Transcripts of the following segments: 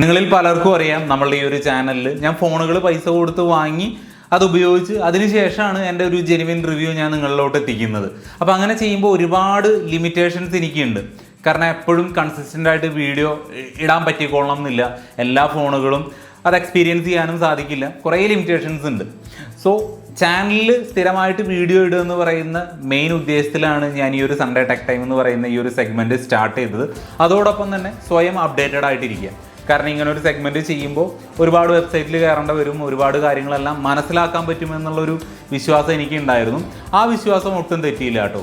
നിങ്ങളിൽ പലർക്കും അറിയാം നമ്മളുടെ ഈ ഒരു ചാനലിൽ ഞാൻ ഫോണുകൾ പൈസ കൊടുത്ത് വാങ്ങി അത് ഉപയോഗിച്ച് അതിനുശേഷമാണ് എന്റെ ഒരു ജെനുവിൻ റിവ്യൂ ഞാൻ നിങ്ങളിലോട്ട് എത്തിക്കുന്നത്. അപ്പോൾ അങ്ങനെ ചെയ്യുമ്പോൾ ഒരുപാട് ലിമിറ്റേഷൻസ് എനിക്കുണ്ട്. കാരണം എപ്പോഴും കൺസിസ്റ്റന്റ് ആയിട്ട് വീഡിയോ ഇടാൻ പറ്റിക്കോളണം എന്നില്ല എല്ലാ ഫോണുകളും അത് എക്സ്പീരിയൻസ് ചെയ്യാനും സാധിക്കില്ല. കുറേ ലിമിറ്റേഷൻസ് ഉണ്ട്. സോ ചാനലിൽ സ്ഥിരമായിട്ട് വീഡിയോ ഇടുക എന്ന് പറയുന്ന മെയിൻ ഉദ്ദേശത്തിലാണ് ഞാൻ ഈ ഒരു സൺഡേ ടെക് ടൈം എന്ന് പറയുന്ന ഈ ഒരു സെഗ്മെന്റ് സ്റ്റാർട്ട് ചെയ്തത്. അതോടൊപ്പം തന്നെ സ്വയം അപ്ഡേറ്റഡ് ആയിട്ടിരിക്കുക. കാരണം ഇങ്ങനെ ഒരു സെഗ്മെന്റ് ചെയ്യുമ്പോൾ ഒരുപാട് വെബ്സൈറ്റിൽ കയറേണ്ട വരും ഒരുപാട് കാര്യങ്ങളെല്ലാം മനസ്സിലാക്കാൻ പറ്റുമെന്നുള്ളൊരു വിശ്വാസം എനിക്ക് ഉണ്ടായിരുന്നു ആ വിശ്വാസം ഒട്ടും തെറ്റിയില്ല കേട്ടോ.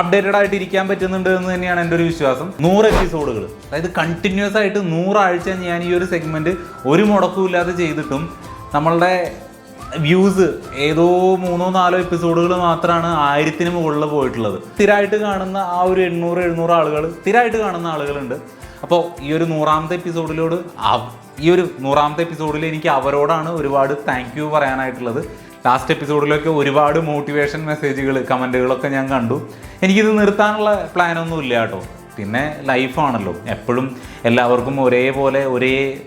അപ്ഡേറ്റഡ് ആയിട്ട് ഇരിക്കാൻ പറ്റുന്നുണ്ട് എന്ന് തന്നെയാണ് എന്റെ ഒരു വിശ്വാസം. നൂറ് എപ്പിസോഡുകൾ അതായത് കണ്ടിന്യൂസ് ആയിട്ട് നൂറാഴ്ച ഞാൻ ഈ ഒരു സെഗ്മെന്റ് ഒരു മുടക്കവും ഇല്ലാതെ ചെയ്തിട്ടും നമ്മളുടെ വ്യൂസ് ഏതോ മൂന്നോ നാലോ എപ്പിസോഡുകൾ മാത്രമാണ് ആയിരത്തിന് മുകളിൽ പോയിട്ടുള്ളത്. സ്ഥിരമായിട്ട് കാണുന്ന ആ ഒരു എണ്ണൂറ് എഴുന്നൂറ് ആളുകൾ സ്ഥിരമായിട്ട് കാണുന്ന ആളുകളുണ്ട്. അപ്പോൾ ഈ ഒരു നൂറാമത്തെ എപ്പിസോഡിലോട് ഈ ഒരു നൂറാമത്തെ എപ്പിസോഡിൽ എനിക്ക് അവരോടാണ് ഒരുപാട് താങ്ക് യു പറയാനായിട്ടുള്ളത്. ലാസ്റ്റ് എപ്പിസോഡിലൊക്കെ ഒരുപാട് മോട്ടിവേഷൻ മെസ്സേജുകൾ കമന്റുകളൊക്കെ ഞാൻ കണ്ടു. എനിക്കിത് നിർത്താനുള്ള പ്ലാനൊന്നും ഇല്ല കേട്ടോ. പിന്നെ ലൈഫാണല്ലോ എപ്പോഴും എല്ലാവർക്കും ഒരേപോലെ ഒരേ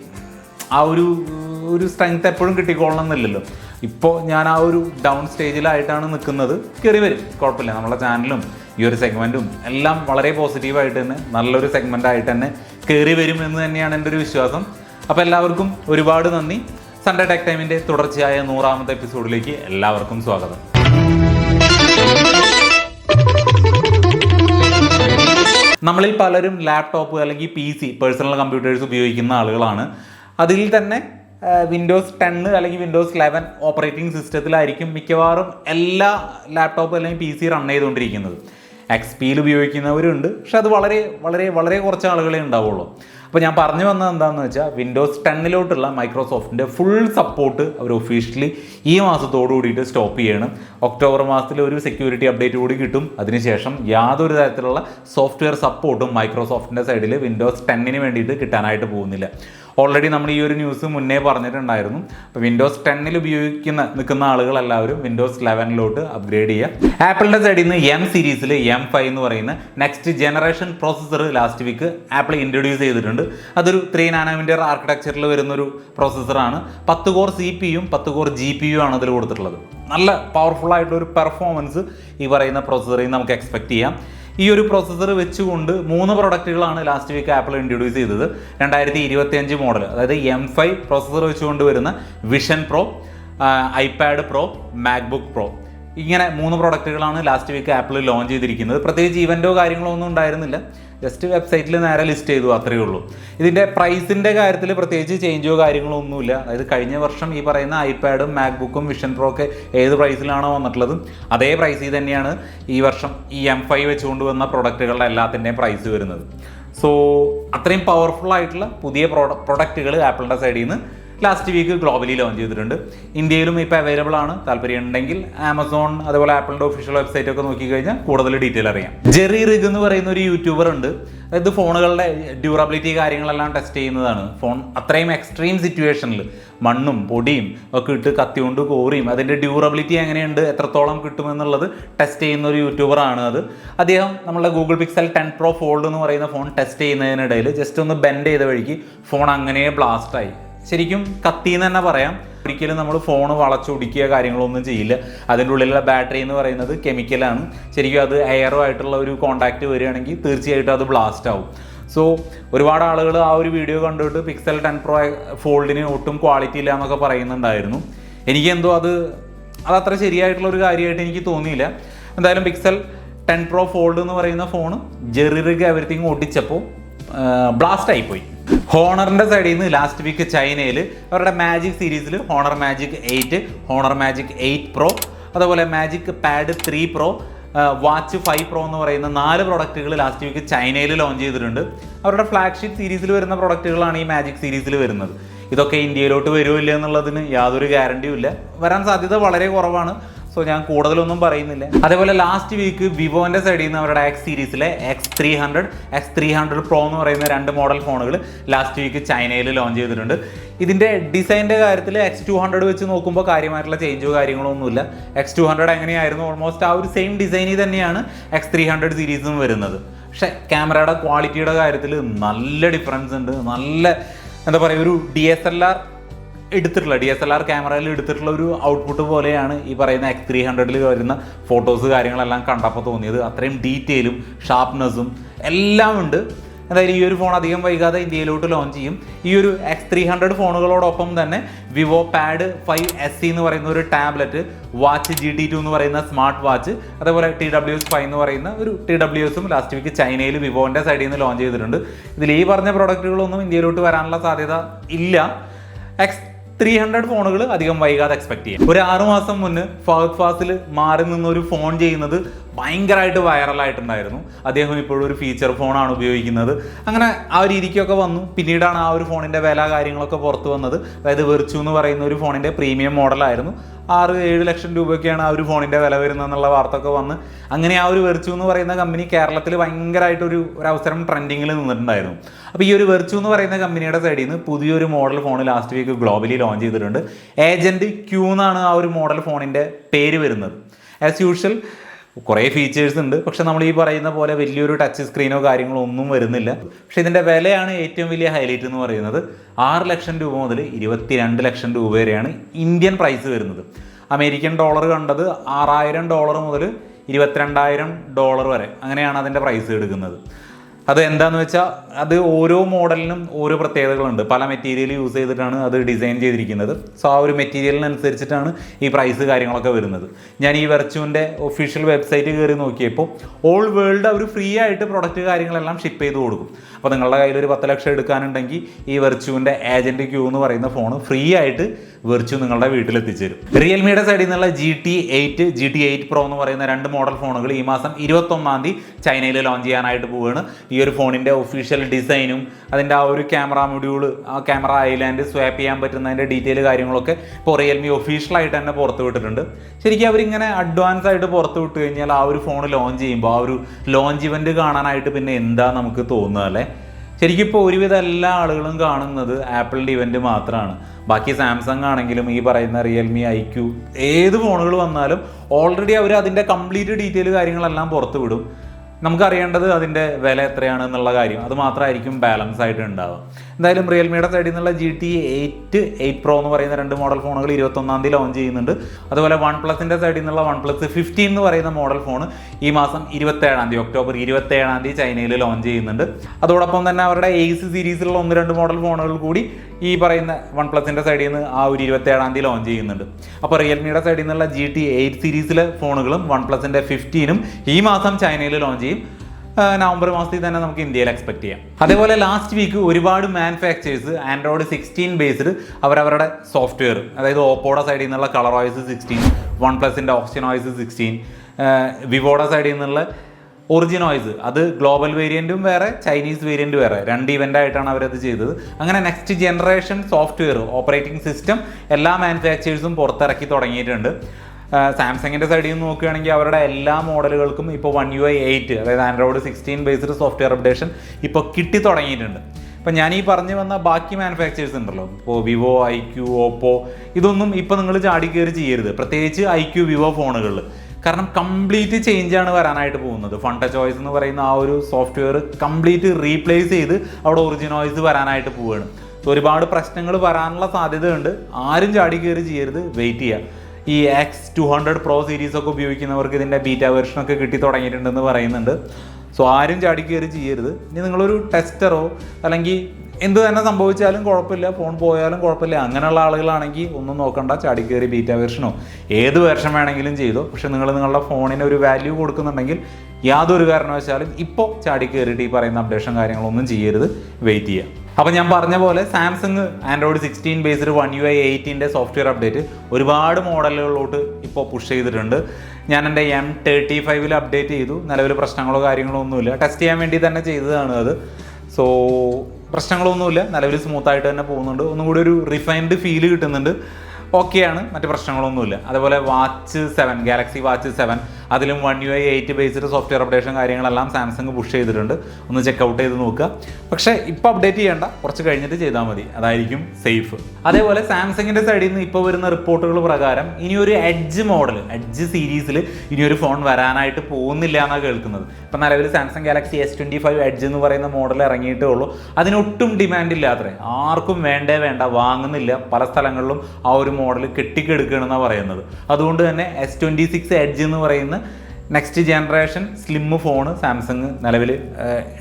ആ ഒരു ഒരു സ്ട്രെങ്ത് എപ്പോഴും കിട്ടിക്കൊള്ളണം എന്നില്ലല്ലോ. ഇപ്പോൾ ഞാൻ ആ ഒരു ഡൗൺ സ്റ്റേജിലായിട്ടാണ് നിൽക്കുന്നത്. കയറി വരും. കുഴപ്പമില്ല. നമ്മളെ ചാനലും ഈ ഒരു സെഗ്മെന്റും എല്ലാം വളരെ പോസിറ്റീവായിട്ട് തന്നെ നല്ലൊരു സെഗ്മെന്റ് ആയിട്ട് തന്നെ കയറി വരും എന്ന് തന്നെയാണ് എന്റെ ഒരു വിശ്വാസം. അപ്പോൾ എല്ലാവർക്കും ഒരുപാട് നന്ദി. സൺഡേ ടെക് ടൈമിന്റെ തുടർച്ചയായ നൂറാമത്തെ എപ്പിസോഡിലേക്ക് എല്ലാവർക്കും സ്വാഗതം. നമ്മളിൽ പലരും ലാപ്ടോപ്പ് അല്ലെങ്കിൽ പി സി പേഴ്സണൽ കമ്പ്യൂട്ടേഴ്സ് ഉപയോഗിക്കുന്ന ആളുകളാണ്. അതിൽ തന്നെ വിൻഡോസ് ടെൻ അല്ലെങ്കിൽ വിൻഡോസ് ലെവൻ ഓപ്പറേറ്റിംഗ് സിസ്റ്റത്തിലായിരിക്കും മിക്കവാറും എല്ലാ ലാപ്ടോപ്പ് അല്ലെങ്കിൽ പി സി റൺ ചെയ്തുകൊണ്ടിരിക്കുന്നത്. എക്സ് പിയിൽ ഉപയോഗിക്കുന്നവരുണ്ട്. പക്ഷെ അത് വളരെ വളരെ വളരെ കുറച്ച് ആളുകളെ ഉണ്ടാവുള്ളൂ. അപ്പോൾ ഞാൻ പറഞ്ഞു വന്നത് എന്താണെന്ന് വെച്ചാൽ വിൻഡോസ് ടെന്നിലോട്ടുള്ള മൈക്രോസോഫ്റ്റിന്റെ ഫുൾ സപ്പോർട്ട് അവർ ഒഫീഷ്യലി ഈ മാസത്തോടു കൂടിയിട്ട് സ്റ്റോപ്പ് ചെയ്യണം. ഒക്ടോബർ മാസത്തിൽ ഒരു സെക്യൂരിറ്റി അപ്ഡേറ്റ് കൂടി കിട്ടും. അതിനുശേഷം യാതൊരു തരത്തിലുള്ള സോഫ്റ്റ്വെയർ സപ്പോർട്ടും മൈക്രോസോഫ്റ്റിന്റെ സൈഡിൽ വിൻഡോസ് ടെന്നിന് വേണ്ടിയിട്ട് കിട്ടാനായിട്ട് പോകുന്നില്ല. ഓൾറെഡി നമ്മൾ ഈ ഒരു ന്യൂസ് മുന്നേ പറഞ്ഞിട്ടുണ്ടായിരുന്നു. അപ്പോൾ വിൻഡോസ് ടെന്നിൽ ഉപയോഗിക്കുന്ന നിൽക്കുന്ന ആളുകൾ എല്ലാവരും വിൻഡോസ് ലെവനിലോട്ട് അപ്ഗ്രേഡ് ചെയ്യുക. ആപ്പിളിന്റെ സൈഡിൽ നിന്ന് എം സീരീസിൽ എം ഫൈവ് എന്ന് പറയുന്ന next generation processor last week Apple introduce ചെയ്തിട്ടുണ്ട്. അതൊരു ത്രീ നാനോമീറ്റർ ആർക്കിടെക്ചറിൽ വരുന്നൊരു പ്രോസസ്സറാണ് പത്ത് കോർ സി പി യും പത്ത് കോർ ജി പി യു ആണ് അതിൽ കൊടുത്തിട്ടുള്ളത്. നല്ല പവർഫുൾ ആയിട്ടുള്ള ഒരു പെർഫോമൻസ് ഈ പറയുന്ന പ്രോസസ്സറിൽ നമുക്ക് എക്സ്പെക്ട് ചെയ്യാം. ഈ ഒരു പ്രോസസ്സർ വെച്ചുകൊണ്ട് മൂന്ന് പ്രൊഡക്റ്റുകളാണ് ലാസ്റ്റ് വീക്ക് ആപ്പിൾ ഇൻട്രൊഡ്യൂസ് ചെയ്തത്. രണ്ടായിരത്തി ഇരുപത്തി അഞ്ച് മോഡൽ അതായത് എം ഫൈവ് പ്രോസസ്സർ വെച്ചുകൊണ്ട് വരുന്ന Vision Pro iPad Pro MacBook Pro ഇങ്ങനെ മൂന്ന് പ്രൊഡക്റ്റുകളാണ് ലാസ്റ്റ് വീക്ക് ആപ്പിൾ ലോഞ്ച് ചെയ്തിരിക്കുന്നത്. പ്രത്യേകിച്ച് ഇവന്റോ കാര്യങ്ങളോ ഒന്നും ഉണ്ടായിരുന്നില്ല. ജസ്റ്റ് വെബ്സൈറ്റിൽ നേരെ ലിസ്റ്റ് ചെയ്തു അത്രയേ ഉള്ളൂ. ഇതിന്റെ പ്രൈസിന്റെ കാര്യത്തിൽ പ്രത്യേകിച്ച് ചേഞ്ചോ കാര്യങ്ങളോ ഒന്നുമില്ല. അതായത് കഴിഞ്ഞ വർഷം ഈ പറയുന്ന ഐപാഡും മാക്ബുക്കും വിഷൻ പ്രോ ഒക്കെ ഏത് പ്രൈസിലാണോ വന്നിട്ടുള്ളത് അതേ പ്രൈസിൽ തന്നെയാണ് ഈ വർഷം ഈ എം ഫൈവ് വെച്ചുകൊണ്ട് വന്ന പ്രൊഡക്റ്റുകളുടെ എല്ലാത്തിന്റെയും പ്രൈസ് വരുന്നത്. സോ അത്രയും പവർഫുൾ ആയിട്ടുള്ള പുതിയ പ്രോഡ പ്രൊഡക്റ്റുകൾ ആപ്പിളിന്റെ സൈഡിൽ നിന്ന് ലാസ്റ്റ് വീക്ക് ഗ്ലോബലി ലോഞ്ച് ചെയ്തിട്ടുണ്ട്. ഇന്ത്യയിലും ഇപ്പോൾ അവൈലബിൾ ആണ്. താല്പര്യം ഉണ്ടെങ്കിൽ ആമസോൺ അതുപോലെ ആപ്പിളിന്റെ ഒഫീഷ്യൽ വെബ്സൈറ്റ് ഒക്കെ നോക്കി കഴിഞ്ഞാൽ കൂടുതൽ ഡീറ്റെയിൽ അറിയാം. ജെറി റിഗ് എന്ന് പറയുന്ന ഒരു യൂട്യൂബർ ഉണ്ട്. അതായത് ഫോണുകളുടെ ഡ്യൂറബിലിറ്റി കാര്യങ്ങളെല്ലാം ടെസ്റ്റ് ചെയ്യുന്നതാണ്. ഫോൺ അത്രയും എക്സ്ട്രീം സിറ്റുവേഷനിൽ മണ്ണും പൊടിയും ഒക്കെ ഇട്ട് കത്തി കൊണ്ട് കോറിയും അതിന്റെ ഡ്യൂറബിലിറ്റി എങ്ങനെയുണ്ട് എത്രത്തോളം കിട്ടുമെന്നുള്ളത് ടെസ്റ്റ് ചെയ്യുന്ന ഒരു യൂട്യൂബറാണ് അത്. അദ്ദേഹം നമ്മളുടെ Google Pixel ten Pro Fold എന്ന് പറയുന്ന ഫോൺ ടെസ്റ്റ് ചെയ്യുന്നതിനിടയിൽ ജസ്റ്റ് ഒന്ന് ബെൻഡ് ചെയ്ത വഴിക്ക് ഫോൺ അങ്ങനെ ബ്ലാസ്റ്റായി ശരിക്കും കത്തി എന്ന് തന്നെ പറയാം. ഒരിക്കലും നമ്മൾ ഫോൺ വളച്ചൊടിക്കുക കാര്യങ്ങളൊന്നും ചെയ്യില്ല. അതിന്റെ ഉള്ളിലുള്ള ബാറ്ററി എന്ന് പറയുന്നത് കെമിക്കലാണ് ശരിക്കും അത് എയറോ ആയിട്ടുള്ള ഒരു കോണ്ടാക്റ്റ് വരികയാണെങ്കിൽ തീർച്ചയായിട്ടും അത് ബ്ലാസ്റ്റ് ആവും. സോ ഒരുപാട് ആളുകൾ ആ ഒരു വീഡിയോ കണ്ടിട്ട് പിക്സൽ ടെൻ പ്രോ ഫോൾഡിന് ഒട്ടും ക്വാളിറ്റി ഇല്ല എന്നൊക്കെ പറയുന്നുണ്ടായിരുന്നു. എനിക്കെന്തോ അത് അത് അത്ര ശരിയായിട്ടുള്ള ഒരു കാര്യമായിട്ട് എനിക്ക് തോന്നിയില്ല. എന്തായാലും പിക്സൽ ടെൻ പ്രോ ഫോൾഡ് എന്ന് പറയുന്ന ഫോൺ ജെറിറിഗ് എവറിത്തിങ് ഒട്ടിച്ചപ്പോൾ ബ്ലാസ്റ്റ് ആയിപ്പോയി. ഹോണറിന്റെ സൈഡിൽ നിന്ന് ലാസ്റ്റ് വീക്ക് ചൈനയിൽ അവരുടെ മാജിക് സീരീസിൽ Honor Magic eight Honor Magic eight Pro അതുപോലെ Magic Pad three Pro Watch five Pro എന്ന് പറയുന്ന നാല് പ്രൊഡക്റ്റുകൾ ലാസ്റ്റ് വീക്ക് ചൈനയിൽ ലോഞ്ച് ചെയ്തിട്ടുണ്ട്. അവരുടെ ഫ്ലാഗ്ഷിപ്പ് സീരീസിൽ വരുന്ന പ്രൊഡക്റ്റുകളാണ് ഈ മാജിക് സീരീസിൽ വരുന്നത്. ഇതൊക്കെ ഇന്ത്യയിലോട്ട് വരുമില്ല എന്നുള്ളതിന് യാതൊരു ഗ്യാരണ്ടിയും ഇല്ല. വരാൻ സാധ്യത വളരെ കുറവാണ്. സോ ഞാൻ കൂടുതലൊന്നും പറയുന്നില്ല. അതേപോലെ ലാസ്റ്റ് വീക്ക് വിവോന്റെ സൈഡിൽ നിന്ന് അവരുടെ എക്സ് സീരീസിലെ X three hundred X three hundred Pro എന്ന് പറയുന്ന രണ്ട് മോഡൽ ഫോണുകൾ ലാസ്റ്റ് വീക്ക് ചൈനയിൽ ലോഞ്ച് ചെയ്തിട്ടുണ്ട്. ഇതിന്റെ ഡിസൈനിന്റെ കാര്യത്തിൽ എക്സ് ടു ഹൺഡ്രഡ് വെച്ച് നോക്കുമ്പോൾ കാര്യമായിട്ടുള്ള ചേഞ്ചോ കാര്യങ്ങളോ ഒന്നുമില്ല. എക്സ് ടു ഹൺഡ്രഡ് എങ്ങനെയായിരുന്നു? ഓൾമോസ്റ്റ് ആ ഒരു സെയിം ഡിസൈനിൽ തന്നെയാണ് എക്സ് ത്രീ ഹൺഡ്രഡ് സീരീസും വരുന്നത്. പക്ഷേ ക്യാമറയുടെ ക്വാളിറ്റിയുടെ കാര്യത്തിൽ നല്ല ഡിഫറൻസ് ഉണ്ട്. നല്ല എന്താ പറയുക ഒരു ഡി എസ് എൽ ആർ എടുത്തിട്ടുള്ള ഡി എസ് എൽ ആർ ക്യാമറയിൽ എടുത്തിട്ടുള്ള ഒരു ഔട്ട്പുട്ട് പോലെയാണ് ഈ പറയുന്ന എക്സ് ത്രീ ഹൺഡ്രഡിൽ വരുന്ന ഫോട്ടോസ് കാര്യങ്ങളെല്ലാം കണ്ടപ്പോൾ തോന്നിയത്. അത്രയും ഡീറ്റെയിലും ഷാർപ്നെസ്സും എല്ലാം ഉണ്ട്. എന്തായാലും ഈ ഒരു ഫോൺ അധികം വൈകാതെ ഇന്ത്യയിലോട്ട് ലോഞ്ച് ചെയ്യും. ഈ ഒരു എക്സ് ത്രീ ഹൺഡ്രഡ് ഫോണുകളോടൊപ്പം തന്നെ Vivo Pad five S C എന്ന് പറയുന്ന ഒരു tablet watch G T two എന്ന് പറയുന്ന സ്മാർട്ട് വാച്ച് അതേപോലെ ടി ഡബ്ല്യു എസ് ഫൈവ് എന്ന് പറയുന്ന ഒരു ടി ഡബ്ല്യു എസും ലാസ്റ്റ് വീക്ക് ചൈനയിൽ വിവോന്റെ സൈഡിൽ നിന്ന് ലോഞ്ച് ചെയ്തിട്ടുണ്ട്. ഇതിൽ ഈ പറഞ്ഞ പ്രോഡക്റ്റുകളൊന്നും ഇന്ത്യയിലോട്ട് വരാനുള്ള സാധ്യത ഇല്ല. എക്സ് ത്രീ ഹൺഡ്രഡ് ഫോണുകൾ അധികം വൈകാതെ എക്സ്പെക്ട് ചെയ്യാം. ഒരു ആറു മാസം മുന്ന് ഫഹദ് ഫാസിൽ മാറി നിന്ന് ഒരു ഫോൺ ചെയ്യുന്നത് ഭയങ്കരമായിട്ട് വൈറലായിട്ടുണ്ടായിരുന്നു അദ്ദേഹം ഇപ്പോഴും ഒരു ഫീച്ചർ ഫോണാണ് ഉപയോഗിക്കുന്നത്. അങ്ങനെ ആ ഒരു രീതിക്കൊക്കെ വന്നു. പിന്നീടാണ് ആ ഒരു ഫോണിന്റെ വില കാര്യങ്ങളൊക്കെ പുറത്തു വന്നത്. അതായത് വെർച്ചു എന്ന് പറയുന്ന ഒരു ഫോണിന്റെ പ്രീമിയം മോഡലായിരുന്നു ആറ് ഏഴ് ലക്ഷം രൂപയൊക്കെയാണ് ആ ഒരു ഫോണിന്റെ വില വരുന്നതെന്നുള്ള വാർത്തയൊക്കെ വന്ന് അങ്ങനെ ആ ഒരു വെർച്ചു എന്ന് പറയുന്ന കമ്പനി കേരളത്തിൽ ഭയങ്കരമായിട്ടൊരു ഒരു അവസരം ട്രെൻഡിങ്ങിൽ നിന്നിട്ടുണ്ടായിരുന്നു. അപ്പോൾ ഈ ഒരു വെർച്ചു എന്ന് പറയുന്ന കമ്പനിയുടെ സൈഡിൽ നിന്ന് പുതിയൊരു model phone last week globally launch ചെയ്തിട്ടുണ്ട്. ഏജന്റ് ക്യൂ എന്നാണ് ആ ഒരു മോഡൽ ഫോണിന്റെ പേര് വരുന്നത്. ആസ് യൂഷ്വൽ കുറേ ഫീച്ചേഴ്സ് ഉണ്ട്. പക്ഷെ നമ്മൾ ഈ പറയുന്ന പോലെ വലിയൊരു ടച്ച് സ്ക്രീനോ കാര്യങ്ങളോ ഒന്നും വരുന്നില്ല. പക്ഷെ ഇതിന്റെ വിലയാണ് ഏറ്റവും വലിയ ഹൈലൈറ്റ് എന്ന് പറയുന്നത് ആറ് ലക്ഷം രൂപ മുതൽ ഇരുപത്തിരണ്ട് ലക്ഷം രൂപ വരെയാണ് ഇന്ത്യൻ പ്രൈസ് വരുന്നത്. അമേരിക്കൻ ഡോളർ കണ്ടത് ആറായിരം ഡോളർ മുതൽ ഇരുപത്തിരണ്ടായിരം ഡോളർ വരെ. അങ്ങനെയാണ് അതിന്റെ പ്രൈസ് എടുക്കുന്നത്. അത് എന്താന്ന് വെച്ചാൽ അത് ഓരോ മോഡലിനും ഓരോ പ്രത്യേകതകളുണ്ട്. പല മെറ്റീരിയൽ യൂസ് ചെയ്തിട്ടാണ് അത് ഡിസൈൻ ചെയ്തിരിക്കുന്നത്. സോ ആ ഒരു മെറ്റീരിയലിനനുസരിച്ചിട്ടാണ് ഈ പ്രൈസ് കാര്യങ്ങളൊക്കെ വരുന്നത്. ഞാൻ ഈ വെർച്ചുവിന്റെ ഒഫീഷ്യൽ വെബ്സൈറ്റ് കയറി നോക്കിയപ്പോൾ ഓൾ വേൾഡ് അവർ ഫ്രീ ആയിട്ട് പ്രൊഡക്റ്റ് കാര്യങ്ങളെല്ലാം ഷിപ്പ് ചെയ്ത് കൊടുക്കും. അപ്പോൾ നിങ്ങളുടെ കയ്യിൽ ഒരു പത്ത് ലക്ഷം എടുക്കാനുണ്ടെങ്കിൽ ഈ വെർച്ചുവിന്റെ ഏജന്റ് ക്യൂ എന്ന് പറയുന്ന ഫോൺ ഫ്രീ ആയിട്ട് വെർച്ചു നിങ്ങളുടെ വീട്ടിലെത്തിച്ചേരും റിയൽമിയുടെ സൈഡിൽ നിന്നുള്ള G T eight G T eight Pro എന്ന് പറയുന്ന രണ്ട് മോഡൽ ഫോണുകൾ ഈ മാസം ഇരുപത്തൊന്നാം തീയതി ചൈനയിൽ ലോഞ്ച് ചെയ്യാനായിട്ട് പോവുകയാണ്. ഈ ഒരു ഫോണിന്റെ ഒഫീഷ്യൽ ഡിസൈനും അതിന്റെ ആ ഒരു ക്യാമറ മൊഡ്യൂൾ ആ ക്യാമറ ഐലാൻഡ് സ്വാപ്പ് ചെയ്യാൻ പറ്റുന്നതിന്റെ ഡീറ്റെയിൽ കാര്യങ്ങളൊക്കെ ഇപ്പോൾ റിയൽമി ഒഫീഷ്യലായിട്ട് തന്നെ പുറത്തു വിട്ടിട്ടുണ്ട്. ശരിക്കും അവരിങ്ങനെ അഡ്വാൻസ് ആയിട്ട് പുറത്തു വിട്ട് കഴിഞ്ഞാൽ ആ ഒരു ഫോൺ ലോഞ്ച് ചെയ്യുമ്പോൾ ആ ഒരു ലോഞ്ച് ഇവന്റ് കാണാനായിട്ട് പിന്നെ എന്താ നമുക്ക് തോന്നുക അല്ലേ? ശരിക്കും ഇപ്പോൾ ഒരുവിധം എല്ലാ ആളുകളും കാണുന്നത് ആപ്പിളിന്റെ ഇവന്റ് മാത്രമാണ് ബാക്കി സാംസങ് ആണെങ്കിലും ഈ പറയുന്ന റിയൽമി ഐ ക്യു ഏത് ഫോണുകൾ വന്നാലും ഓൾറെഡി അവർ അതിന്റെ കംപ്ലീറ്റ് ഡീറ്റെയിൽ കാര്യങ്ങളെല്ലാം പുറത്ത് വിടും. നമുക്കറിയേണ്ടത് അതിന്റെ വില എത്രയാണ് എന്നുള്ള കാര്യം. അത് മാത്രമായിരിക്കും ബാലൻസ് ആയിട്ട് ഉണ്ടാവുക. എന്തായാലും റിയൽമിയുടെ സൈഡിൽ നിന്നുള്ള G T eight eight Pro എന്ന് പറയുന്ന രണ്ട് മോഡൽ ഫോണുകൾ ഇരുപത്തൊന്നാം തീയതി ലോഞ്ച് ചെയ്യുന്നുണ്ട്. അതുപോലെ വൺ പ്ലസിന്റെ സൈഡിൽ നിന്നുള്ള വൺ പ്ലസ് ഫിഫ്റ്റീൻ എന്ന് പറയുന്ന മോഡൽ ഫോൺ ഈ മാസം ഇരുപത്തേഴാം തീയതി ഒക്ടോബർ ഇരുപത്തേഴാം തീയതി ചൈനയിൽ ലോഞ്ച് ചെയ്യുന്നുണ്ട്. അതോടൊപ്പം തന്നെ അവരുടെ എയ്സ് സീരീസിലുള്ള ഒന്ന് രണ്ട് മോഡൽ ഫോണുകൾ കൂടി ഈ പറയുന്ന വൺ പ്ലസിന്റെ സൈഡിൽ നിന്ന് ആ ഒരു ഇരുപത്തേഴാം തീയതി ലോഞ്ച് ചെയ്യുന്നുണ്ട്. അപ്പോൾ റിയൽമിയുടെ സൈഡിൽ നിന്നുള്ള ജി ടി എയ്റ്റ് സീരീസിലെ ഫോണുകളും വൺ പ്ലസിന്റെ ഫിഫ്റ്റീനും ഈ മാസം ചൈനയിൽ ലോഞ്ച് ചെയ്യും. നവംബർ മാസത്തിൽ തന്നെ നമുക്ക് ഇന്ത്യയിൽ എക്സ്പെക്ട് ചെയ്യാം. അതേപോലെ ലാസ്റ്റ് വീക്ക് ഒരുപാട് മാനുഫാക്ചേഴ്സ് ആൻഡ്രോയിഡ് സിക്സ്റ്റീൻ ബേസ്ഡ് അവരവരുടെ സോഫ്റ്റ്വെയർ അതായത് ഓപ്പോയുടെ സൈഡിൽ നിന്നുള്ള കളർ ഓയിസ് സിക്സ്റ്റീൻ വൺ പ്ലസിന്റെ ഓപ്ഷൻ ഓയിസ് സിക്സ്റ്റീൻ വിവോയുടെ സൈഡിൽ നിന്നുള്ള ഒറിജിൻ ഓയിസ് അത് ഗ്ലോബൽ വേരിയന്റും വേറെ ചൈനീസ് വേരിയന്റ് വേറെ. രണ്ട് ഇവന്റ് ആയിട്ടാണ് അവരത് ചെയ്തത്. അങ്ങനെ next generation software operating system എല്ലാ മാനുഫാക്ചേഴ്സും പുറത്തിറക്കി തുടങ്ങിയിട്ടുണ്ട്. സാംസങ്ങിന്റെ സൈഡിൽ നിന്ന് നോക്കുകയാണെങ്കിൽ അവരുടെ എല്ലാ മോഡലുകൾക്കും ഇപ്പോൾ വൺ യു ഐ എയ്റ്റ് അതായത് Android sixteen based software updation ഇപ്പോൾ കിട്ടി തുടങ്ങിയിട്ടുണ്ട്. അപ്പോൾ ഞാൻ ഈ പറഞ്ഞു വന്ന ബാക്കി മാനുഫാക്ചേഴ്സ് ഉണ്ടല്ലോ. ഇപ്പോൾ വിവോ ഐ ക്യു ഓപ്പോ ഇതൊന്നും ഇപ്പോൾ നിങ്ങൾ ചാടി കയറി ചെയ്യരുത്. പ്രത്യേകിച്ച് ഐ ക്യു വിവോ ഫോണുകളിൽ കാരണം കംപ്ലീറ്റ് ചേഞ്ചാണ് വരാനായിട്ട് പോകുന്നത്. ഫണ്ട ചോയ്സ് എന്ന് പറയുന്ന ആ ഒരു സോഫ്റ്റ്വെയർ കംപ്ലീറ്റ് റീപ്ലേസ് ചെയ്ത് അവിടെ ഒറിജിനോയ്സ് വരാനായിട്ട് പോവുകയാണ്. ഒരുപാട് പ്രശ്നങ്ങൾ വരാനുള്ള സാധ്യതയുണ്ട്. ആരും ചാടി കയറി ചെയ്യരുത്. വെയിറ്റ് ചെയ്യുക. ഈ X two hundred Pro series ഒക്കെ ഉപയോഗിക്കുന്നവർക്ക് ഇതിന്റെ ബീറ്റ വെർഷൻ ഒക്കെ കിട്ടി തുടങ്ങിയിട്ടുണ്ടെന്ന് പറയുന്നുണ്ട്. സോ ആരും ചാടി കയറി ചെയ്യരുത്. ഇനി നിങ്ങളൊരു ടെസ്റ്ററോ അല്ലെങ്കിൽ എന്ത് തന്നെ സംഭവിച്ചാലും കുഴപ്പമില്ല ഫോൺ പോയാലും കുഴപ്പമില്ല. അങ്ങനെയുള്ള ആളുകളാണെങ്കിൽ ഒന്നും നോക്കണ്ട ചാടി കയറി ബീറ്റ വെർഷനോ ഏത് വെർഷൻ വേണമെങ്കിലും ചെയ്തോ. പക്ഷെ നിങ്ങൾ നിങ്ങളുടെ ഫോണിന് ഒരു വാല്യൂ കൊടുക്കുന്നുണ്ടെങ്കിൽ യാതൊരു കാരണവശാലും ഇപ്പോൾ ചാടി കയറിയിട്ട് ഈ പറയുന്ന അപ്ഡേഷൻ കാര്യങ്ങളൊന്നും ചെയ്യരുത്. വെയിറ്റ് ചെയ്യുക. അപ്പോൾ ഞാൻ പറഞ്ഞ പോലെ Samsung Android sixteen based One UI I എയ്റ്റീന്റെ സോഫ്റ്റ്വെയർ അപ്ഡേറ്റ് ഒരുപാട് മോഡലുകളിലോട്ട് ഇപ്പോൾ പുഷ് ചെയ്തിട്ടുണ്ട്. ഞാൻ എന്റെ എം തേർട്ടി ഫൈവിൽ അപ്ഡേറ്റ് ചെയ്തു. നിലവിൽ പ്രശ്നങ്ങളോ കാര്യങ്ങളോ ഒന്നുമില്ല. ടെസ്റ്റ് ചെയ്യാൻ വേണ്ടി തന്നെ ചെയ്തതാണ് അത്. സോ പ്രശ്നങ്ങളൊന്നുമില്ല. നിലവിൽ സ്മൂത്തായിട്ട് തന്നെ പോകുന്നുണ്ട്. ഒന്നും കൂടി ഒരു റിഫൈൻഡ് ഫീൽ കിട്ടുന്നുണ്ട്. ഓക്കെയാണ് മറ്റ് പ്രശ്നങ്ങളൊന്നുമില്ല. അതേപോലെ watch seven Galaxy watch seven അതിലും One U I eight based software updation കാര്യങ്ങളെല്ലാം സാംസങ് പുഷ് ചെയ്തിട്ടുണ്ട്. ഒന്ന് ചെക്ക് ഔട്ട് ചെയ്ത് നോക്കുക. പക്ഷേ ഇപ്പോൾ അപ്ഡേറ്റ് ചെയ്യേണ്ട. കുറച്ച് കഴിഞ്ഞിട്ട് ചെയ്താൽ മതി. അതായിരിക്കും സേഫ് അതേപോലെ സാംസങ്ങിന്റെ സൈഡിൽ നിന്ന് ഇപ്പോൾ വരുന്ന റിപ്പോർട്ടുകൾ പ്രകാരം ഇനി ഒരു എഡ്ജ് മോഡൽ എഡ്ജ് സീരീസിൽ ഇനി ഒരു ഫോൺ വരാനായിട്ട് പോകുന്നില്ല എന്നാണ് കേൾക്കുന്നത്. ഇപ്പം നിലവിൽ Samsung Galaxy S twenty five Edge എന്ന് പറയുന്ന മോഡൽ ഇറങ്ങിയിട്ടേ ഉള്ളൂ. അതിനൊട്ടും ഡിമാൻഡ് ഇല്ലാത്രേ ആർക്കും വേണ്ടേ വേണ്ട. വാങ്ങുന്നില്ല. പല സ്ഥലങ്ങളിലും ആ ഒരു മോഡൽ കെട്ടിക്കെടുക്കുകയാണെന്നാണ് പറയുന്നത്. അതുകൊണ്ട് തന്നെ എസ് ട്വന്റി സിക്സ് എഡ്ജ് എന്ന് പറയുന്ന next generation slim phone Samsung നിലവിൽ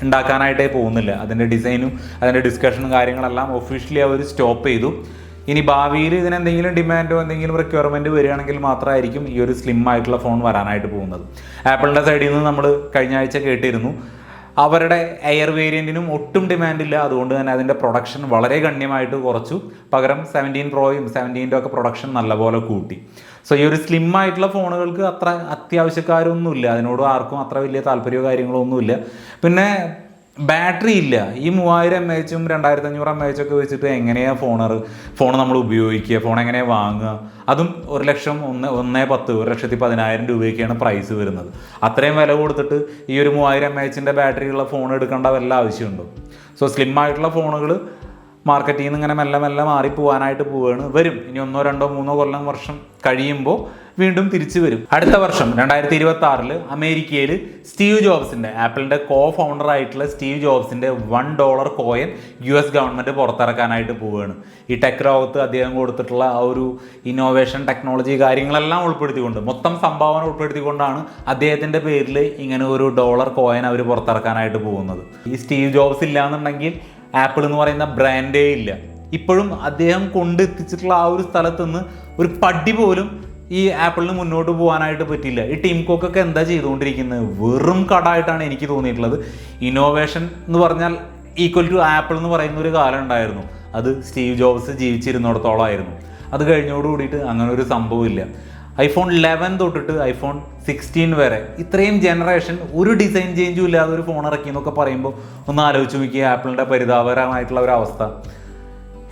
ഉണ്ടാക്കാനായിട്ടേ പോകുന്നില്ല. അതിന്റെ ഡിസൈനും അതിന്റെ ഡിസ്കഷനും കാര്യങ്ങളെല്ലാം ഒഫീഷ്യലി അവർ സ്റ്റോപ്പ് ചെയ്തു. ഇനി ഭാവിയിൽ ഇതിനെന്തെങ്കിലും ഡിമാൻഡോ എന്തെങ്കിലും റിക്വയർമെന്റ് വരികയാണെങ്കിൽ മാത്രമായിരിക്കും ഈ ഒരു സ്ലിം ആയിട്ടുള്ള ഫോൺ വരാനായിട്ട് പോകുന്നത്. ആപ്പിളിന്റെ സൈഡിൽ നിന്ന് നമ്മൾ കഴിഞ്ഞ ആഴ്ച കേട്ടിരുന്നു. അവരുടെ എയർ വേരിയന്റിനും ഒട്ടും ഡിമാൻഡില്ല അതുകൊണ്ട് തന്നെ അതിന്റെ പ്രൊഡക്ഷൻ വളരെ ഗണ്യമായിട്ട് കുറച്ചു. പകരം സെവന്റീൻ പ്രോയും സെവന്റീന്റെ ഒക്കെ പ്രൊഡക്ഷൻ നല്ലപോലെ കൂട്ടി. സോ ഈ ഒരു സ്ലിം ആയിട്ടുള്ള ഫോണുകൾക്ക് അത്ര അത്യാവശ്യക്കാരൊന്നുമില്ല. അതിനോട് ആർക്കും അത്ര വലിയ താല്പര്യമോ കാര്യങ്ങളോ ഒന്നുമില്ല. പിന്നെ ബാറ്ററി ഇല്ല. ഈ മൂവായിരം എം എച്ചും രണ്ടായിരത്തി അഞ്ഞൂറ് എം എച്ച് ഒക്കെ വെച്ചിട്ട് എങ്ങനെയാണ് ഫോണർ ഫോൺ നമ്മൾ ഉപയോഗിക്കുക? ഫോൺ എങ്ങനെയാണ് വാങ്ങുക? അതും ഒരു ലക്ഷം ഒന്ന് ഒന്നേ പത്ത് ഒരു ലക്ഷത്തി പതിനായിരം രൂപയൊക്കെയാണ് പ്രൈസ് വരുന്നത്. അത്രയും വില കൊടുത്തിട്ട് ഈ ഒരു മൂവായിരം എം എച്ചിന്റെ ബാറ്ററി ഉള്ള ഫോൺ എടുക്കേണ്ട വല്ല ആവശ്യമുണ്ടോ? സോ സ്ലിം ആയിട്ടുള്ള ഫോണുകൾ മാർക്കറ്റിൽ നിന്ന് ഇങ്ങനെ മെല്ലെ മെല്ലെ മാറി പോകാനായിട്ട് പോവുകയാണ് വരും. ഇനി ഒന്നോ രണ്ടോ മൂന്നോ കൊല്ലം വർഷം കഴിയുമ്പോൾ വീണ്ടും തിരിച്ചു വരും. അടുത്ത വർഷം രണ്ടായിരത്തി ഇരുപത്തി ആറിൽ അമേരിക്കയിൽ സ്റ്റീവ് ജോബ്സിന്റെ ആപ്പിളിന്റെ കോ ഫൗണ്ടർ ആയിട്ടുള്ള Steve ജോബ്സിന്റെ one dollar coin U S government പുറത്തിറക്കാനായിട്ട് പോവുകയാണ്. ഈ ടെക് ലോകത്ത് അദ്ദേഹം കൊടുത്തിട്ടുള്ള ആ ഒരു ഇന്നോവേഷൻ ടെക്നോളജി കാര്യങ്ങളെല്ലാം ഉൾപ്പെടുത്തിക്കൊണ്ട് മൊത്തം സംഭാവന ഉൾപ്പെടുത്തിക്കൊണ്ടാണ് അദ്ദേഹത്തിന്റെ പേരിൽ ഇങ്ങനെ ഒരു ഡോളർ കോയിൻ അവർ പുറത്തിറക്കാനായിട്ട് പോകുന്നത്. ഈ സ്റ്റീവ് ജോബ്സ് ഇല്ലാന്നുണ്ടെങ്കിൽ ആപ്പിൾ എന്ന് പറയുന്ന ബ്രാൻഡേ ഇല്ല. ഇപ്പോഴും അദ്ദേഹം കൊണ്ടെത്തിച്ചിട്ടുള്ള ആ ഒരു സ്ഥലത്ത് നിന്ന് ഒരു പടി പോലും ഈ ആപ്പിളിന് മുന്നോട്ട് പോകാനായിട്ട് പറ്റില്ല ഈ ടീം കോക്കൊക്കെ എന്താ ചെയ്തുകൊണ്ടിരിക്കുന്നത്? വെറും കടായിട്ടാണ് എനിക്ക് തോന്നിയിട്ടുള്ളത്. ഇന്നോവേഷൻ എന്ന് പറഞ്ഞാൽ ഈക്വൽ ടു ആപ്പിൾ എന്ന് പറയുന്ന ഒരു കാലം ഉണ്ടായിരുന്നു. അത് സ്റ്റീവ് ജോബ്സ് ജീവിച്ചിരുന്നിടത്തോളം ആയിരുന്നു അത് കഴിഞ്ഞോട് കൂടിയിട്ട് അങ്ങനെ ഒരു സംഭവമില്ല ഐഫോൺ ലെവൻ തൊട്ടിട്ട് ഐഫോൺ സിക്സ്റ്റീൻ വരെ ഇത്രയും ജനറേഷൻ ഒരു ഡിസൈൻ ചേഞ്ചും ഇല്ലാതെ ഒരു ഫോൺ ഇറക്കി എന്നൊക്കെ പറയുമ്പോൾ ഒന്ന് ആലോചിച്ച് നോക്കിയ ആപ്പിളിന്റെ പരിതാപകരമായിട്ടുള്ള ഒരു അവസ്ഥ.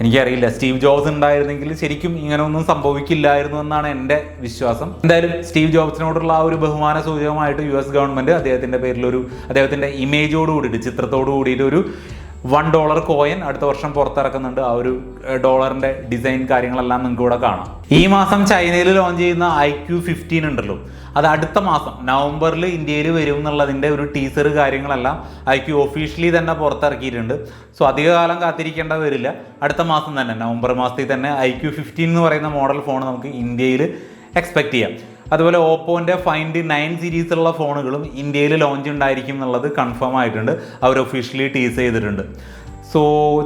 എനിക്കറിയില്ല. സ്റ്റീവ് ജോബ്സ് ഉണ്ടായിരുന്നെങ്കിൽ ശരിക്കും ഇങ്ങനെ ഒന്നും സംഭവിക്കില്ലായിരുന്നു എന്നാണ് എന്റെ വിശ്വാസം. എന്തായാലും സ്റ്റീവ് ജോബ്സിനോടുള്ള ആ ഒരു ബഹുമാന സൂചകമായിട്ട് യു എസ് ഗവൺമെന്റ് അദ്ദേഹത്തിന്റെ പേരിലൊരു അദ്ദേഹത്തിന്റെ ഇമേജോട് കൂടിയിട്ട് ചിത്രത്തോട് കൂടിയിട്ട് ഒരു വൺ ഡോളർ കോയിൻ അടുത്ത വർഷം പുറത്തിറക്കുന്നുണ്ട്. ആ ഒരു ഡോളറിന്റെ ഡിസൈൻ കാര്യങ്ങളെല്ലാം നിങ്ങൾക്ക് ഇവിടെ കാണാം. ഈ മാസം ചൈനയിൽ ലോഞ്ച് ചെയ്യുന്ന ഐ ക്യു ഫിഫ്റ്റീൻ ഉണ്ടല്ലോ. അത് അടുത്ത മാസം നവംബറിൽ ഇന്ത്യയിൽ വരും എന്നുള്ളതിന്റെ ഒരു ടീസർ കാര്യങ്ങളെല്ലാം ഐ ക്യു ഒഫീഷ്യലി തന്നെ പുറത്തിറക്കിയിട്ടുണ്ട്. സോ അധികകാലം കാത്തിരിക്കേണ്ട വരില്ല അടുത്ത മാസം തന്നെ നവംബർ മാസത്തിൽ തന്നെ ഐ ക്യു ഫിഫ്റ്റീൻ എന്ന് പറയുന്ന മോഡൽ ഫോൺ നമുക്ക് ഇന്ത്യയിൽ എക്സ്പെക്ട് ചെയ്യാം. അതുപോലെ ഓപ്പോന്റെ ഫൈൻഡ് നയൻ സീരീസിലുള്ള ഫോണുകളും ഇന്ത്യയിൽ ലോഞ്ച് ഉണ്ടായിരിക്കും എന്നുള്ളത് കൺഫേം ആയിട്ടുണ്ട്. അവർ ഒഫീഷ്യലി ടീസ് ചെയ്തിട്ടുണ്ട്. സോ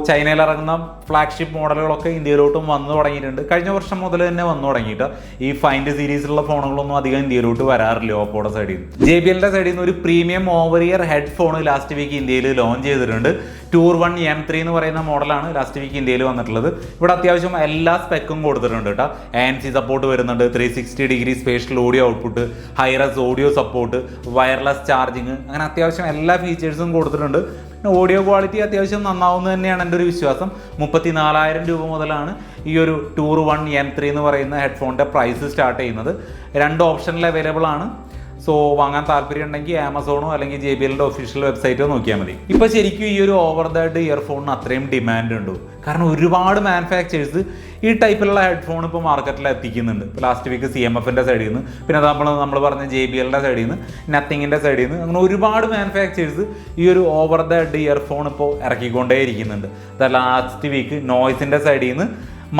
ചൈനയിൽ ഇറങ്ങുന്ന ഫ്ലാഗ്ഷിപ്പ് മോഡലുകളൊക്കെ ഇന്ത്യയിലോട്ടും വന്നു തുടങ്ങിയിട്ടുണ്ട്. കഴിഞ്ഞ വർഷം മുതൽ തന്നെ വന്നു തുടങ്ങിയിട്ട്. ഈ ഫൈൻഡ് സീരീസിലുള്ള ഫോണുകളൊന്നും അധികം ഇന്ത്യയിലോട്ട് വരാറില്ല ഓപ്പോയുടെ സൈഡിൽ നിന്ന് ജെ ബി എല്ലിന്റെ സൈഡിൽ നിന്ന് ഒരു premium over ear headphone last week ഇന്ത്യയിൽ ലോഞ്ച് ചെയ്തിട്ടുണ്ട്. ടൂർ വൺ എം ത്രീ എന്ന് പറയുന്ന മോഡലാണ് ലാസ്റ്റ് വീക്ക് ഇന്ത്യയിൽ വന്നിട്ടുള്ളത്. ഇവിടെ അത്യാവശ്യം എല്ലാ സ്പെക്കും കൊടുത്തിട്ടുണ്ട് കേട്ടോ എൻ സി സപ്പോർട്ട് വരുന്നുണ്ട്. Three sixty degree spatial audio output hi res audio support wireless charging അങ്ങനെ അത്യാവശ്യം എല്ലാ ഫീച്ചേഴ്സും കൊടുത്തിട്ടുണ്ട്. ഓഡിയോ ക്വാളിറ്റി അത്യാവശ്യം നന്നാവുന്നത് തന്നെയാണ് എന്റെ ഒരു വിശ്വാസം. മുപ്പത്തി നാലായിരം രൂപ മുതലാണ് ഈ ഒരു ടൂർ വൺ എം ത്രീ എന്ന് പറയുന്ന ഹെഡ്ഫോണിന്റെ പ്രൈസ് സ്റ്റാർട്ട് ചെയ്യുന്നത്. രണ്ട് ഓപ്ഷനിൽ അവൈലബിൾ ആണ്. സോ വാങ്ങാൻ താല്പര്യം ഉണ്ടെങ്കിൽ ആമസോണോ അല്ലെങ്കിൽ ജെ ബി എല്ലിന്റെ ഒഫീഷ്യൽ വെബ്സൈറ്റോ നോക്കിയാൽ മതി. ഇപ്പോൾ ശരിക്കും ഈ ഒരു ഓവർ ദ ഇയർഫോണിന് അത്രയും ഡിമാൻഡ് ഉണ്ട്. കാരണം ഒരുപാട് മാനുഫാക്ചേഴ്സ് ഈ ടൈപ്പിലുള്ള ഹെഡ്ഫോൺ ഇപ്പോൾ മാർക്കറ്റിൽ എത്തിക്കുന്നുണ്ട്. ഇപ്പോൾ ലാസ്റ്റ് വീക്ക് സി എം എഫിന്റെ സൈഡിൽ നിന്ന് പിന്നെ നമ്മൾ നമ്മൾ പറഞ്ഞ ജെ ബി എല്ലിന്റെ സൈഡിൽ നിന്ന് നത്തിങ്ങിന്റെ സൈഡിൽ നിന്ന് അങ്ങനെ ഒരുപാട് മാനുഫാക്ചേഴ്സ് ഈ ഒരു ഓവർ ദ ഹെഡ് ഇയർഫോൺ ഇപ്പോൾ ഇറക്കിക്കൊണ്ടേ ഇരിക്കുന്നുണ്ട് ലാസ്റ്റ് വീക്ക് നോയ്സിന്റെ സൈഡിൽ നിന്ന്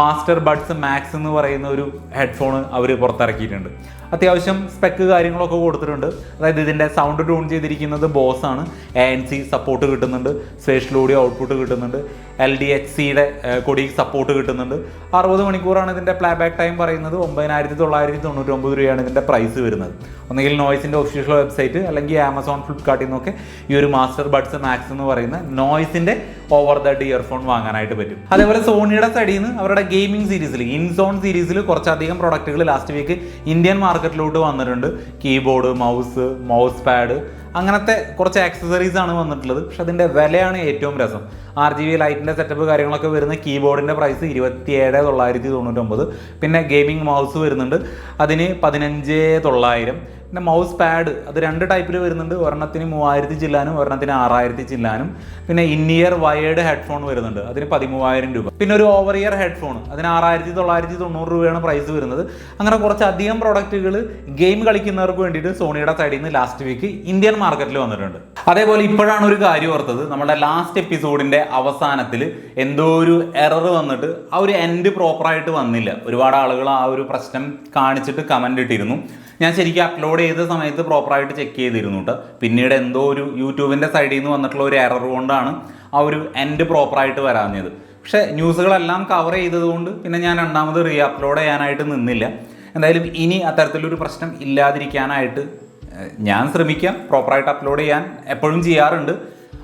മാസ്റ്റർ ബഡ്സ് മാക്സ് എന്ന് പറയുന്ന ഒരു ഹെഡ്ഫോൺ അവർ പുറത്തിറക്കിയിട്ടുണ്ട്. അത്യാവശ്യം സ്പെക്ക് കാര്യങ്ങളൊക്കെ കൊടുത്തിട്ടുണ്ട്. അതായത് ഇതിന്റെ സൗണ്ട് ട്യൂൺ ചെയ്തിരിക്കുന്നത് ബോസ് ആണ്. എ എൻ സി സപ്പോർട്ട് കിട്ടുന്നുണ്ട്. സ്പേഷ്യൽ ഓഡിയോ ഔട്ട്പുട്ട് കിട്ടുന്നുണ്ട്. എൽ ഡി എച്ച് സിയുടെ കൊടി സപ്പോർട്ട് കിട്ടുന്നുണ്ട്. അറുപത് മണിക്കൂറാണ് ഇതിന്റെ പ്ലേ ബാക്ക് ടൈം പറയുന്നത്. ഒമ്പതിനായിരത്തി തൊള്ളായിരത്തി തൊണ്ണൂറ്റി ഒമ്പത് രൂപയാണ് ഇതിന്റെ പ്രൈസ് വരുന്നത്. ഒന്നുകിൽ നോയ്സിന്റെ ഒഫീഷ്യൽ വെബ്സൈറ്റ് അല്ലെങ്കിൽ ആമസോൺ ഫ്ലിപ്കാർട്ടിൽ നിന്നൊക്കെ ഈ ഒരു മാസ്റ്റർ ബഡ്സ് മാക്സ് എന്ന് പറയുന്ന നോയ്സിന്റെ ഓവർ ദ ഇയർഫോൺ വാങ്ങാനായിട്ട് പറ്റും. അതേപോലെ സോണിയുടെ സൈഡിൽ നിന്ന് അവരുടെ ഗെയിമിംഗ് സീരീസിൽ ഇൻസോൺ സീരീസിൽ കുറച്ചധികം പ്രൊഡക്റ്റുകൾ ലാസ്റ്റ് വീക്ക് ഇന്ത്യൻ മാർക്കറ്റിലോട്ട് വന്നിട്ടുണ്ട്. കീബോർഡ് മൗസ് മൗസ് പാഡ് അങ്ങനത്തെ കുറച്ച് ആക്സസറീസ് ആണ് വന്നിട്ടുള്ളത്. പക്ഷെ അതിന്റെ വിലയാണ് ഏറ്റവും രസം. ആർ ജി ബി ലൈറ്റിന്റെ സെറ്റപ്പ് കാര്യങ്ങളൊക്കെ വരുന്ന കീബോർഡിന്റെ പ്രൈസ് ഇരുപത്തിയേഴ് തൊള്ളായിരത്തി തൊണ്ണൂറ്റൊമ്പത്. പിന്നെ ഗെയിമിംഗ് മൗസ് വരുന്നുണ്ട്. അതിന് പതിനഞ്ച് തൊള്ളായിരം. പിന്നെ മൗസ് പാഡ് അത് രണ്ട് ടൈപ്പിൽ വരുന്നുണ്ട്. ഒരെണ്ണത്തിന് മൂവായിരത്തി ചില്ലാനും ഒരെണ്ണത്തിന് ആറായിരത്തി ചില്ലാനും. പിന്നെ ഇന്നിയർ വയേർഡ് ഹെഡ്ഫോൺ വരുന്നുണ്ട്. അതിന് പതിമൂവായിരം രൂപ. പിന്നെ ഒരു ഓവർ ഇയർ ഹെഡ്ഫോൺ അതിന് ആറായിരത്തി തൊള്ളായിരത്തി തൊണ്ണൂറ് രൂപയാണ് പ്രൈസ് വരുന്നത്. അങ്ങനെ കുറച്ചധികം പ്രൊഡക്റ്റുകൾ ഗെയിം കളിക്കുന്നവർക്ക് വേണ്ടിയിട്ട് സോണിയുടെ സൈഡിൽ നിന്ന് ലാസ്റ്റ് വീക്ക് ഇന്ത്യൻ മാർക്കറ്റിൽ വന്നിട്ടുണ്ട്. അതേപോലെ ഇപ്പോഴാണ് ഒരു കാര്യം ഓർത്തത്. നമ്മുടെ ലാസ്റ്റ് എപ്പിസോഡിന്റെ അവസാനത്തിൽ എന്തോ ഒരു എറർ വന്നിട്ട് ആ ഒരു എൻഡ് പ്രോപ്പറായിട്ട് വന്നില്ല. ഒരുപാട് ആളുകൾ ആ ഒരു പ്രശ്നം കാണിച്ചിട്ട് കമന്റ് ഇട്ടിരുന്നു. ഞാൻ ശരിക്കും അപ്ലോഡ് ചെയ്ത സമയത്ത് പ്രോപ്പറായിട്ട് ചെക്ക് ചെയ്തിരുന്നു കേട്ടോ പിന്നീട് എന്തോ ഒരു യൂട്യൂബിന്റെ സൈഡിൽ നിന്ന് വന്നിട്ടുള്ള ഒരു എറർ കൊണ്ടാണ് ആ ഒരു എൻഡ് പ്രോപ്പറായിട്ട് വരാഞ്ഞത്. പക്ഷേ ന്യൂസുകളെല്ലാം കവർ ചെയ്തതുകൊണ്ട് പിന്നെ ഞാൻ രണ്ടാമത് റീ അപ്ലോഡ് ചെയ്യാനായിട്ട് നിന്നില്ല. എന്തായാലും ഇനി അത്തരത്തിലൊരു പ്രശ്നം ഇല്ലാതിരിക്കാനായിട്ട് ഞാൻ ശ്രമിക്കാം. പ്രോപ്പറായിട്ട് അപ്ലോഡ് ചെയ്യാൻ എപ്പോഴും ചെയ്യാറുണ്ട്.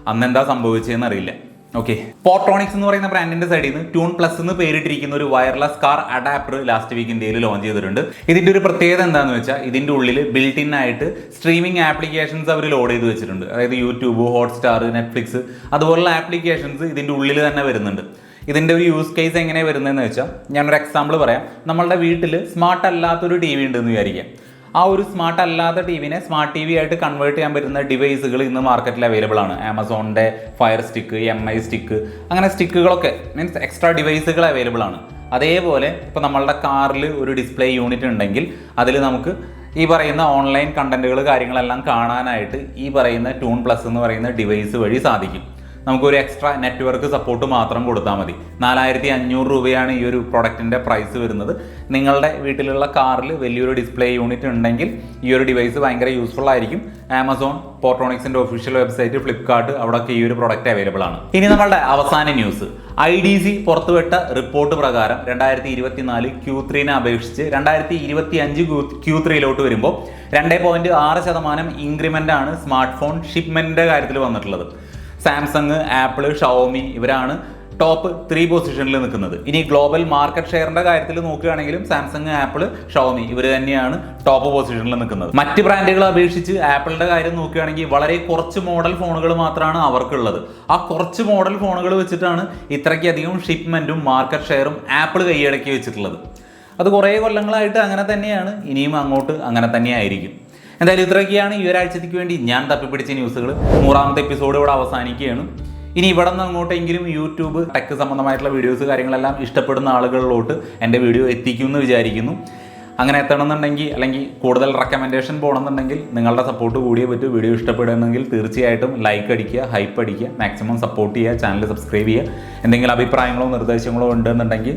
അന്നെന്താ സംഭവിച്ചതെന്ന് അറിയില്ല ഓക്കെ പോർട്രോണിക്സ് എന്ന് പറയുന്ന ബ്രാൻഡിന്റെ സൈഡിൽ നിന്ന് ട്യൂൺ പ്ലസ് എന്ന് പേരിട്ടിരിക്കുന്ന ഒരു wireless car adapter last week ഇന്ത്യയിൽ ലോഞ്ച് ചെയ്തിട്ടുണ്ട്. ഇതിന്റെ ഒരു പ്രത്യേകത എന്താണെന്ന് വെച്ചാൽ ഇതിന്റെ ഉള്ളിൽ ബിൽറ്റ് ഇൻ ആയിട്ട് സ്ട്രീമിംഗ് ആപ്ലിക്കേഷൻസ് അവർ ലോഡ് ചെയ്ത് വെച്ചിട്ടുണ്ട്. അതായത് യൂട്യൂബ് ഹോട്ട്സ്റ്റാർ നെറ്റ്ഫ്ലിക്സ് അതുപോലുള്ള ആപ്ലിക്കേഷൻസ് ഇതിന്റെ ഉള്ളിൽ തന്നെ വരുന്നുണ്ട്. ഇതിന്റെ ഒരു യൂസ് കേസ് എങ്ങനെ വരുന്നതെന്ന് വെച്ചാൽ ഞാനൊരു എക്സാമ്പിൾ പറയാം. നമ്മളുടെ വീട്ടിൽ സ്മാർട്ട് അല്ലാത്തൊരു ടി വി ഉണ്ടെന്ന് വിചാരിക്കാം. ആ ഒരു സ്മാർട്ട് അല്ലാത്ത ടി വിനെ സ്മാർട്ട് ടി വി ആയിട്ട് കൺവേർട്ട് ചെയ്യാൻ പറ്റുന്ന ഡിവൈസുകൾ ഇന്ന് മാർക്കറ്റിൽ അവൈലബിൾ ആണ്. ആമസോണിന്റെ Fire Stick M I Stick അങ്ങനെ സ്റ്റിക്കുകളൊക്കെ മീൻസ് എക്സ്ട്രാ ഡിവൈസുകൾ അവൈലബിൾ ആണ്. അതേപോലെ ഇപ്പോൾ നമ്മളുടെ കാറിൽ ഒരു ഡിസ്പ്ലേ യൂണിറ്റ് ഉണ്ടെങ്കിൽ അതിൽ നമുക്ക് ഈ പറയുന്ന ഓൺലൈൻ കണ്ടന്റുകൾ കാര്യങ്ങളെല്ലാം കാണാനായിട്ട് ഈ പറയുന്ന ട്യൂൺ പ്ലസ് എന്ന് പറയുന്ന ഡിവൈസ് വഴി സാധിക്കും. നമുക്കൊരു എക്സ്ട്രാ നെറ്റ്വർക്ക് സപ്പോർട്ട് മാത്രം കൊടുത്താൽ മതി. നാലായിരത്തി അഞ്ഞൂറ് രൂപയാണ് ഈ ഒരു പ്രൊഡക്റ്റിന്റെ പ്രൈസ് വരുന്നത്. നിങ്ങളുടെ വീട്ടിലുള്ള കാറിൽ വലിയൊരു ഡിസ്പ്ലേ യൂണിറ്റ് ഉണ്ടെങ്കിൽ ഈ ഒരു ഡിവൈസ് ഭയങ്കര യൂസ്ഫുൾ ആയിരിക്കും. ആമസോൺ പോട്രോണിക്സിന്റെ ഒഫീഷ്യൽ വെബ്സൈറ്റ് ഫ്ലിപ്കാർട്ട് അവിടെയൊക്കെ ഈ ഒരു പ്രൊഡക്റ്റ് അവൈലബിൾ ആണ്. ഇനി നമ്മളുടെ അവസാന ന്യൂസ് ഐ ഡി സി പുറത്തുവിട്ട റിപ്പോർട്ട് പ്രകാരം രണ്ടായിരത്തി ഇരുപത്തിനാല് ക്യൂ ത്രീനെ അപേക്ഷിച്ച് രണ്ടായിരത്തി ഇരുപത്തി അഞ്ച് ക്യൂ ത്രീയിലോട്ട് വരുമ്പോൾ രണ്ട് പോയിന്റ് ആറ് ശതമാനം ഇൻക്രിമെന്റ് ആണ് സ്മാർട്ട് ഫോൺ ഷിപ്മെന്റിന്റെ കാര്യത്തിൽ വന്നിട്ടുള്ളത്. സാംസങ് ആപ്പിൾ ഷവോമി ഇവരാണ് ടോപ്പ് ത്രീ പൊസിഷനിൽ നിൽക്കുന്നത്. ഇനി ഗ്ലോബൽ മാർക്കറ്റ് ഷെയറിന്റെ കാര്യത്തിൽ നോക്കുകയാണെങ്കിലും സാംസങ് ആപ്പിൾ ഷോമി ഇവർ തന്നെയാണ് ടോപ്പ് പൊസിഷനിൽ നിൽക്കുന്നത്. മറ്റ് ബ്രാൻഡുകളെ അപേക്ഷിച്ച് ആപ്പിളിന്റെ കാര്യം നോക്കുകയാണെങ്കിൽ വളരെ കുറച്ച് മോഡൽ ഫോണുകൾ മാത്രമാണ് അവർക്കുള്ളത്. ആ കുറച്ച് മോഡൽ ഫോണുകൾ വെച്ചിട്ടാണ് ഇത്രയ്ക്കധികം ഷിപ്മെന്റും മാർക്കറ്റ് ഷെയറും ആപ്പിൾ കൈയടക്കി വെച്ചിട്ടുള്ളത്. അത് കുറേ കൊല്ലങ്ങളായിട്ട് അങ്ങനെ തന്നെയാണ് ഇനിയും അങ്ങോട്ട് അങ്ങനെ തന്നെയായിരിക്കും എന്തായാലും ഇത്രയൊക്കെയാണ് ഈ ഒരാഴ്ചത്തേക്ക് വേണ്ടി ഞാൻ തപ്പിപ്പിടിച്ച ന്യൂസുകൾ. നൂറാമത്തെ എപ്പിസോഡ് ഇവിടെ അവസാനിക്കുകയാണ്. ഇനി ഇവിടെ നിന്ന് അങ്ങോട്ടെങ്കിലും യൂട്യൂബ് ടെക് സംബന്ധമായിട്ടുള്ള വീഡിയോസ് കാര്യങ്ങളെല്ലാം ഇഷ്ടപ്പെടുന്ന ആളുകളിലോട്ട് എന്റെ വീഡിയോ എത്തിക്കുമെന്ന് വിചാരിക്കുന്നു. അങ്ങനെ എത്തണമെന്നുണ്ടെങ്കിൽ അല്ലെങ്കിൽ കൂടുതൽ റെക്കമെൻഡേഷൻ പോകണമെന്നുണ്ടെങ്കിൽ നിങ്ങളുടെ സപ്പോർട്ട് കൂടിയേ പറ്റൂ. വീഡിയോ ഇഷ്ടപ്പെടുന്നെങ്കിൽ തീർച്ചയായിട്ടും ലൈക്ക് അടിക്കുക ഹൈപ്പ് അടിക്കുക മാക്സിമം സപ്പോർട്ട് ചെയ്യുക ചാനൽ സബ്സ്ക്രൈബ് ചെയ്യുക. എന്തെങ്കിലും അഭിപ്രായങ്ങളോ നിർദ്ദേശങ്ങളോ ഉണ്ടെന്നുണ്ടെങ്കിൽ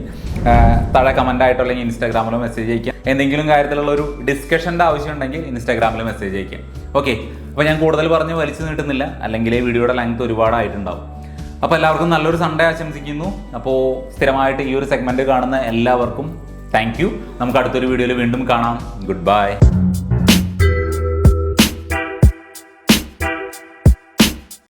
താഴെ കമന്റായിട്ടോ അല്ലെങ്കിൽ ഇൻസ്റ്റാഗ്രാമിലോ മെസ്സേജ് അയക്കുക എന്തെങ്കിലും കാര്യത്തിലുള്ള ഒരു ഡിസ്കഷന്റെ ആവശ്യം ഉണ്ടെങ്കിൽ ഇൻസ്റ്റാഗ്രാമിൽ മെസ്സേജ് അയക്കുക ഓക്കെ അപ്പോൾ ഞാൻ കൂടുതൽ പറഞ്ഞ് വലിച്ചു നീട്ടുന്നില്ല. അല്ലെങ്കിൽ ഈ വീഡിയോയുടെ ലെങ്ത് ഒരുപാടായിട്ടുണ്ടാവും. അപ്പോൾ എല്ലാവർക്കും നല്ലൊരു സൺഡേ ആശംസിക്കുന്നു. അപ്പോൾ സ്ഥിരമായിട്ട് ഈ ഒരു സെഗ്മെന്റ് കാണുന്ന എല്ലാവർക്കും താങ്ക് യു. നമുക്ക് അടുത്തൊരു വീഡിയോയിൽ വീണ്ടും കാണാം. Good bye.